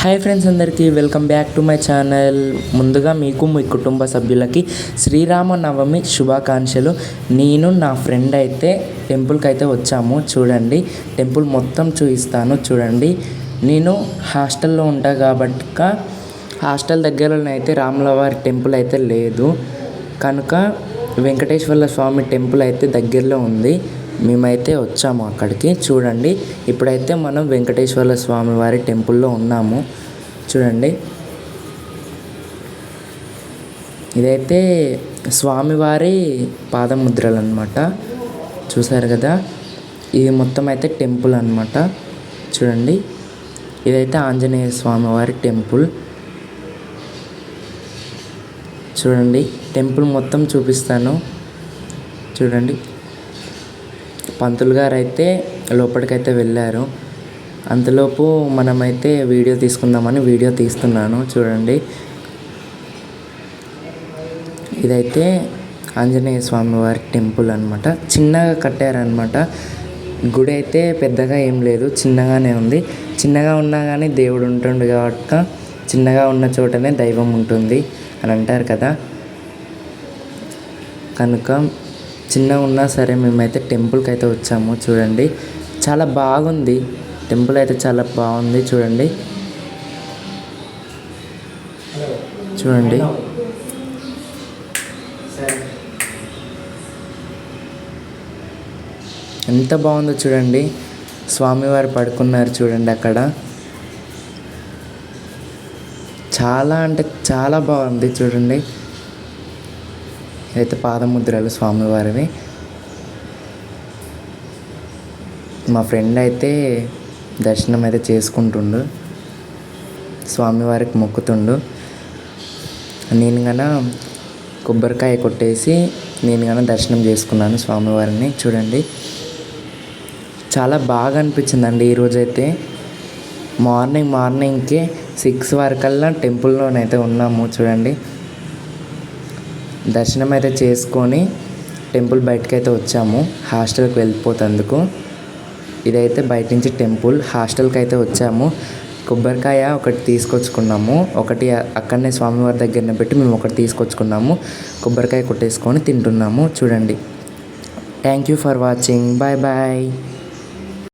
Hi friends అందరికీ welcome back to my channel ముందుగా మీకు మీ కుటుంబ సభ్యులకి శ్రీరామ నవమి శుభాకాంక్షలు. నేను నా ఫ్రెండ్ అయితే టెంపుల్కి అయితే వచ్చాము. చూడండి టెంపుల్ మొత్తం చూపిస్తాను. చూడండి నేను హాస్టల్లో ఉంటా కాబట్టి హాస్టల్ దగ్గరలోనైతే రాములవారి టెంపుల్ అయితే లేదు. కనుక వెంకటేశ్వర స్వామి టెంపుల్ అయితే దగ్గరలో ఉంది. మేమైతే వచ్చాము అక్కడికి. చూడండి ఇప్పుడైతే మనం వెంకటేశ్వర స్వామి వారి టెంపుల్లో ఉన్నాము. చూడండి. ఇదైతే స్వామివారి పాదముద్రలు అనమాట చూసారు కదా? ఇది మొత్తం అయితే టెంపుల్ అనమాట చూడండి. ఇదైతే ఆంజనేయ స్వామివారి టెంపుల్. చూడండి టెంపుల్ మొత్తం చూపిస్తాను. చూడండి. పంతులు గారు అయితే లోపలికైతే వెళ్ళారు. అంతలోపు మనమైతే వీడియో తీసుకుందామని వీడియో తీస్తున్నాను. చూడండి. ఇదైతే ఆంజనేయ స్వామి వారి టెంపుల్ అనమాట చిన్నగా కట్టారనమాట గుడి అయితే పెద్దగా ఏం లేదు. చిన్నగానే ఉంది. చిన్నగా ఉన్నా కానీ దేవుడు ఉంటుండు కాబట్టి చిన్నగా ఉన్న చోటనే దైవం ఉంటుంది అని అంటారు కదా. కనుక చిన్నగా ఉన్నా సరే మేమైతే టెంపుల్కి అయితే వచ్చాము చూడండి. చాలా బాగుంది. టెంపుల్ అయితే చాలా బాగుంది చూడండి. చూడండి. ఎంత బాగుందో చూడండి. స్వామివారు పడుకున్నారు చూడండి అక్కడ. చాలా అంటే చాలా బాగుంది చూడండి. అయితే పాదముద్రలు స్వామివారివి. మా ఫ్రెండ్ అయితే దర్శనం అయితే చేసుకుంటుండు. స్వామివారికి మొక్కుతుండు. నేను గన కొబ్బరికాయ కొట్టేసి నేను గన దర్శనం చేసుకున్నాను స్వామివారిని. చూడండి. చాలా బాగా అనిపించిందండి ఈరోజైతే మార్నింగ్ మార్నింగ్కి సిక్స్ వరకల్లా టెంపుల్లోనైతే ఉన్నాము చూడండి. దర్శనం అయితే చేసుకొని టెంపుల్ బయటకు అయితే వచ్చాము. హాస్టల్కి వెళ్ళిపోతందుకు. ఇదైతే బయట నుంచి టెంపుల్ హాస్టల్కి అయితే వచ్చాము. కొబ్బరికాయ ఒకటి తీసుకొచ్చుకున్నాము. ఒకటి అక్కడనే స్వామివారి దగ్గరనే పెట్టి మేము ఒకటి తీసుకొచ్చుకున్నాము. కొబ్బరికాయ కొట్టేసుకొని తింటున్నాము. చూడండి. Thank you for watching bye bye